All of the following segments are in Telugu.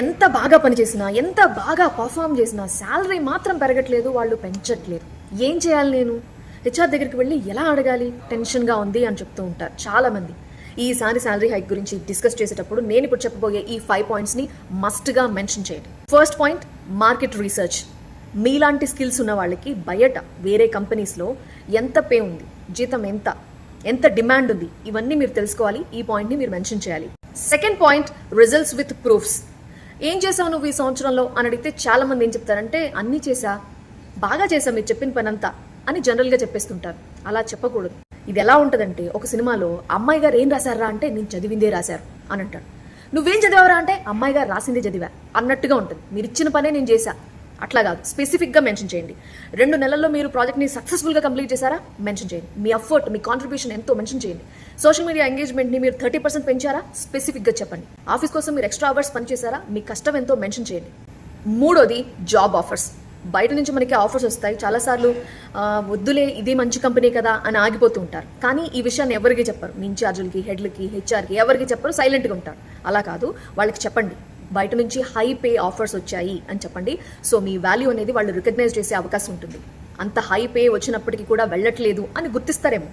ఎంత బాగా పనిచేసినా ఎంత బాగా పర్ఫామ్ చేసినా శాలరీ మాత్రం పెరగట్లేదు వాళ్ళు పెంచట్లేదు. ఏం చేయాలి నేను? హెచ్ఆర్ దగ్గరికి వెళ్ళి ఎలా అడగాలి? టెన్షన్గా ఉంది అని చెప్తూ ఉంటారు చాలామంది. ఈసారి శాలరీ హైక్ గురించి డిస్కస్ చేసేటప్పుడు నేను ఇప్పుడు చెప్పబోయే ఈ ఫైవ్ పాయింట్స్ని మస్ట్గా మెన్షన్ చేయండి. ఫస్ట్ పాయింట్ మార్కెట్ రీసెర్చ్ మీలాంటి స్కిల్స్ ఉన్న వాళ్ళకి బయట వేరే కంపెనీస్లో ఎంత పే ఉంది జీతం ఎంత ఎంత డిమాండ్ ఉంది ఇవన్నీ మీరు తెలుసుకోవాలి ఈ పాయింట్ని మీరు మెన్షన్ చేయాలి. Second point results with proofs ఏం చేసావు నువ్వు ఈ సంవత్సరంలో? అని అడిగితే చాలా మంది ఏం చెప్తారంటే అన్నీ చేసా బాగా చేశా మీరు చెప్పిన పనంతా అని జనరల్గా చెప్పేస్తుంటారు. అలా చెప్పకూడదు. ఇది ఎలా ఉంటుందంటే ఒక సినిమాలో అమ్మాయి గారు ఏం రాశారా అంటే నేను చదివిందే రాశారు అని అంటాడు నువ్వేం చదివావరా అంటే అమ్మాయి గారు రాసిందే చదివా అన్నట్టుగా ఉంటుంది. మీరు ఇచ్చిన పనే నేను చేశా. అట్లా కాదు. స్పెసిఫిక్గా మెన్షన్ చేయండి. రెండు నెలల్లో మీరు ప్రాజెక్ట్ని సక్సెస్ఫుల్గా కంప్లీట్ చేశారా? మెన్షన్ చేయండి. మీ ఎఫర్ట్ మీ కాంట్రిబ్యూషన్ ఎంతో మెన్షన్ చేయండి. సోషల్ మీడియా ఎంగేజ్మెంట్ని మీరు థర్టీ పర్సెంట్ పెంచారా? స్పెసిఫిక్గా చెప్పండి. ఆఫీస్ కోసం మీరు ఎక్స్ట్రా అవర్స్ పనిచేశారా? మీ కష్టం ఎంతో మెన్షన్ చేయండి. మూడోది జాబ్ ఆఫర్స్ బయట నుంచి మనకి ఆఫర్స్ వస్తాయి. చాలాసార్లు వద్దులే ఇది మంచి కంపెనీ కదా అని ఆగిపోతూ ఉంటారు. కానీ ఈ విషయాన్ని ఎవరికి చెప్పరు? మీ ఇన్ఛార్జులకి హెడ్లకి హెచ్ఆర్కి ఎవరికి చెప్పరు? సైలెంట్గా ఉంటారు. అలా కాదు. వాళ్ళకి చెప్పండి. బయట నుంచి హై పే ఆఫర్స్ వచ్చాయి అని చెప్పండి. సో మీ వాల్యూ అనేది వాళ్ళు రికగ్నైజ్ చేసే అవకాశం ఉంటుంది. అంత హై పే వచ్చినప్పటికీ కూడా వెళ్ళట్లేదు అని గుర్తిస్తారేమో.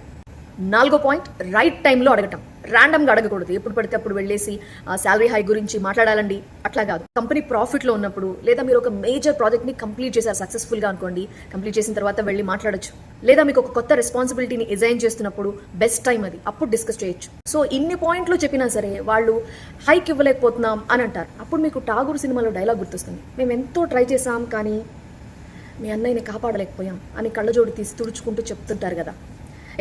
నాలుగో పాయింట్ రైట్ టైంలో అడగటం. ర్యాండమ్గా అడగకూడదు. ఎప్పుడు పడితే అప్పుడు వెళ్ళేసి శాలరీ హై గురించి మాట్లాడాలండి. అట్లా కాదు. కంపెనీ ప్రాఫిట్లో ఉన్నప్పుడు లేదా మీరు ఒక మేజర్ ప్రాజెక్ట్ని కంప్లీట్ చేశారు సక్సెస్ఫుల్గా అనుకోండి కంప్లీట్ చేసిన తర్వాత వెళ్ళి మాట్లాడొచ్చు. లేదా మీకు ఒక కొత్త రెస్పాన్సిబిలిటీని డిజైన్ చేస్తున్నప్పుడు బెస్ట్ టైం అది. అప్పుడు డిస్కస్ చేయొచ్చు. సో ఇన్ని పాయింట్లు చెప్పినా సరే వాళ్ళు హైక్ ఇవ్వలేకపోతున్నాం అని అంటారు. అప్పుడు మీకు టాగూర్ సినిమాలో డైలాగ్ గుర్తొస్తుంది. మేము ఎంతో ట్రై చేసాం కానీ మీ అన్నయ్యని కాపాడలేకపోయాం అని కళ్ళజోడు తీసి తుడుచుకుంటూ చెప్తుంటారు కదా.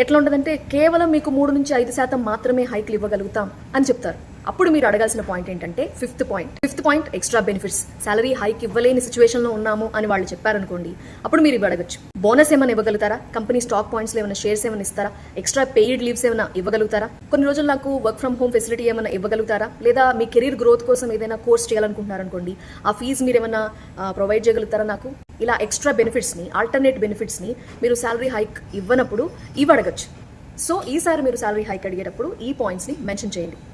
ఎట్లా ఉంటుందంటే కేవలం మీకు మూడు నుంచి ఐదు శాతం మాత్రమే హైక్లు ఇవ్వగలుగుతాం అని చెప్తారు. అప్పుడు మీరు అడగాల్సిన పాయింట్ ఏంటంటే fifth point. Fifth point extra benefits. Salary hike ఇవ్వలేని సిచ్యువేషన్లో ఉన్నాము అని వాళ్ళు చెప్పారనుకోండి అప్పుడు మీరు ఇవి అడగచ్చు బోనస్ ఏమైనా ఇవ్వగలుగుతారా? కంపెనీ స్టాక్ పాయింట్స్ ఏమైనా షేర్స్ ఏమైనా ఇస్తారా? ఎక్స్ట్రా పెయిడ్ లీవ్స్ ఏమైనా ఇవ్వగలుగుతారా? కొన్ని రోజులు నాకు వర్క్ ఫ్రమ్ హోమ్ ఫెసిలిటీ ఏమైనా ఇవ్వగలుగుతారా? లేదా మీ కెరీర్ గ్రోత్ కోసం ఏదైనా కోర్స్ చేయాలనుకుంటున్నారనుకోండి ఆ ఫీజు మీరు ఏమైనా ప్రొవైడ్ చేయగలుగుతారా నాకు? ఇలా ఎక్స్ట్రా బెనిఫిట్స్ని ఆల్టర్నేట్ బెనిఫిట్స్ని మీరు శాలరీ హైక్ ఇవ్వనప్పుడు ఇవి అడగచ్చు సో ఈసారి మీరు శాలరీ హైక్ అడిగేటప్పుడు ఈ పాయింట్స్ని మెన్షన్ చేయండి.